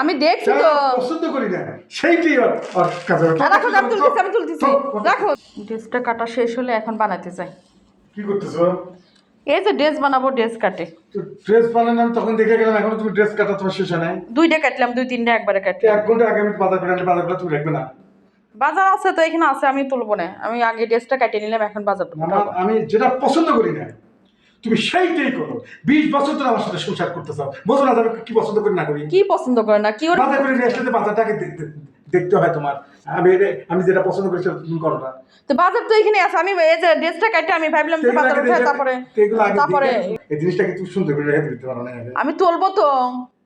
আমি দেখছি তো। পছন্দ করি না সেইটাই হ্যাঁ, রাখো আমি তুলতেছি আমি তুলতেছি। রাখো। ড্রেসটা কাটা শেষ হলে এখন বানাতে চাই। কি করতেছো? এই যে ড্রেস বানাবো ড্রেস কাটে। ড্রেস বানানো আমি তখন দেখে গেলাম এখনও তুমি ড্রেস কাটা তোমার শেষ নাই। দুইটা কাটলাম দুই তিনটা একবারে কাটলাম। এক ঘণ্টা আগে আমি বাজার করে আনলে বাজারগুলো তুমি রাখবে না। বাজার আছে তো এখানে আছে আমি তুলবো না। আমি আগে ড্রেসটা কাটিয়ে নিলাম এখন বাজার আমি যেটা পছন্দ করি না তুমি সেইটাই করো। বিশ বছর ধরে আমার সাথে সংসার করতে চাও বোঝো না কি পছন্দ করি না করি? কি পছন্দ করে না? কি বাজার করে নিয়ে আসলে বাজারটাকে দেখতে- হয় তোমার। আমি আমি যেটা পছন্দ করি সেটা তুমি করো না। তো বাজার তো এখানে আছে। আমি এই যে ড্রেসটা কাটে আমি ভাবলাম যে বাজার উঠে তারপরে তারপরে এই জিনিসটাকে তুমি সুন্দর করে রেখে দিতে পারো না আমি তুলবো তো।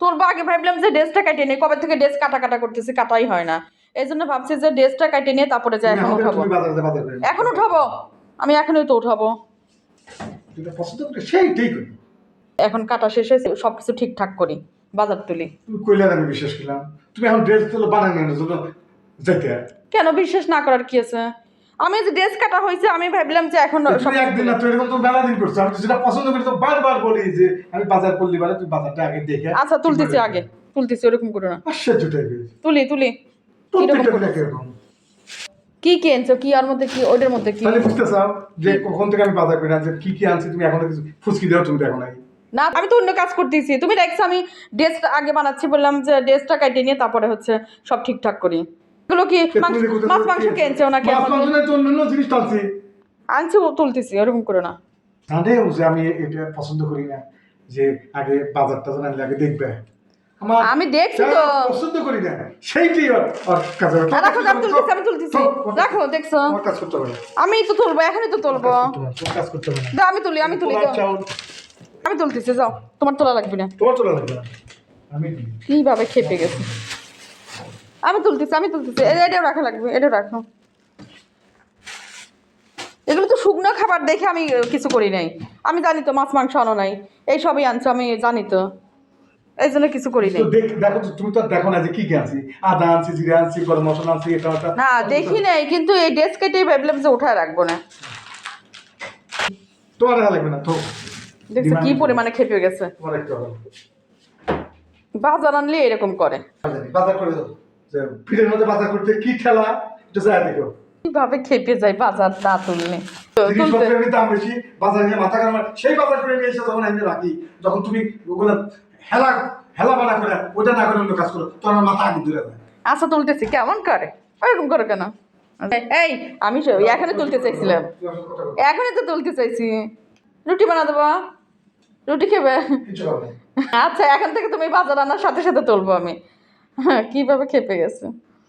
তুলবো আগে ভাবলাম যে ড্রেসটা কাটিয়ে নিই। কবে থেকে ড্রেস কাটা কাটা করতেছি কাটাই হয় না। এই জন্য ভাবছি যে ড্রেসটা কাটিয়ে নিয়ে তারপরে যাই এখন উঠাবো। এখন উঠাবো। আমি এখনই তো উঠাবো। যেটা পছন্দ করি সেইটাই করি। এখন কাটা শেষ হয়েছে সবকিছু ঠিকঠাক করি বাজার তুলি। তুমি কইলে আমি বিশ্বাস করলাম। তুমি এখন ড্রেস তুলো জন্য যাইতে কেন বিশ্বাস না করার কি আছে? আমি যে ড্রেস কাটা হয়েছে আমি ভাবলাম যে এখন সব তুমি একদিন না তো এরকম তো মেলা দিন করছ। আমি যেটা পছন্দ করি তো বারবার বলি যে আমি বাজার করলি তুমি বাজারটা আগে দেখে আচ্ছা তুলতেছি আগে তুলতেছি ওরকম করো না। আশ্চর্য টাইপের তুলি তুলি। প্রত্যেকটা এরকম কি কি এনেছো? কি আর মধ্যে কি ওইটার মধ্যে কি? তাহলে বুঝতে চাও যে কখন থেকে আমি বাজার করি না যে কি কি আনছি তুমি এখনও কিছু ফুচকি দেওয়া তুমি দেখো নাই। না আমি তো অন্য কাজ করতেছি। তুমি দেখছ আমি ড্রেসটা আগে বানাচ্ছি বললাম যে ড্রেসটা কাটিয়ে নিয়ে তারপরে হচ্ছে সব ঠিকঠাক করি। এগুলো কি মাছ মাংস কি- কেনছো নাকি মাছ মাংস নাই তো অন্যান্য জিনিস টানছি আনছি। ও তুলতেছি ওরকম করে না। জানেও যে আমি এটা পছন্দ করি না যে আগে বাজারটা আনলে আগে দেখবে। আমি দেখছি তো। পছন্দ করি না সেইটাই কাছে। রাখো আমি তুলতেছি। আমি তুলতেছি রাখো দেখছ? আমি তো তুলবো এখনই তো তুলবো। কাজ করতে হবে দাও আমি তুলি আমি তুলি দাও। আমি তুলতেছি যাও তোমার তোলা লাগবে না। তোমার চলে লাগবে না। আমি। কীভাবে খেপে গেছে? আমি তুলতেছি আমি তুলতেছি। এটাও রাখা লাগবে এটাও রাখো। এগুলো তো শুকনো খাবার দেখে আমি কিছু করি নাই। আমি জানি তো মাছ মাংস আনো নাই। এই সবই আনছো আমি জানি তো। এই জন্য কিছু করি নাই। দেখো তুমি তো দেখো না যে কি কি আনছি। আদা আনছি জিরা আনছি গরম মশলা আনছি এটা ওটা। না দেখি নাই কিন্তু এই ড্রেস ভাবলাম যে উঠায় রাখব না। তোমার লাগবে না তো দেখছ কি পরিমাণে খেপে গেছে। তোমার একটু বাজার আনলে এরকম করে। বাজার করে দাও। ফিরের মধ্যে বাজার করতে কি ঠেলা এটা যায় দেখো। কীভাবে খেপে যায় বাজার না তুললে? জিনিসপত্রের দাম বেশি বাজার নিয়ে মাথা হয়। সেই বাজার করে নিয়ে এসে যখন আমি রাখি যখন তুমি ওগুলো হেলা হেলা বাড়া করে ওটা না করে অন্য কাজ করো। তো আমার মাথা আগে দূরে যায় আচ্ছা তুলতেছি। কেমন করে? ওইরকম করে কেন? এই আমি এখানে তুলতে চাইছিলাম। এখনই তো তুলতে চাইছি। রুটি বানা দেবো। রুটি খেবে। আচ্ছা এখন থেকে তুমি বাজার আনার সাথে সাথে তুলবো আমি। হ্যাঁ কীভাবে খেপে গেছে?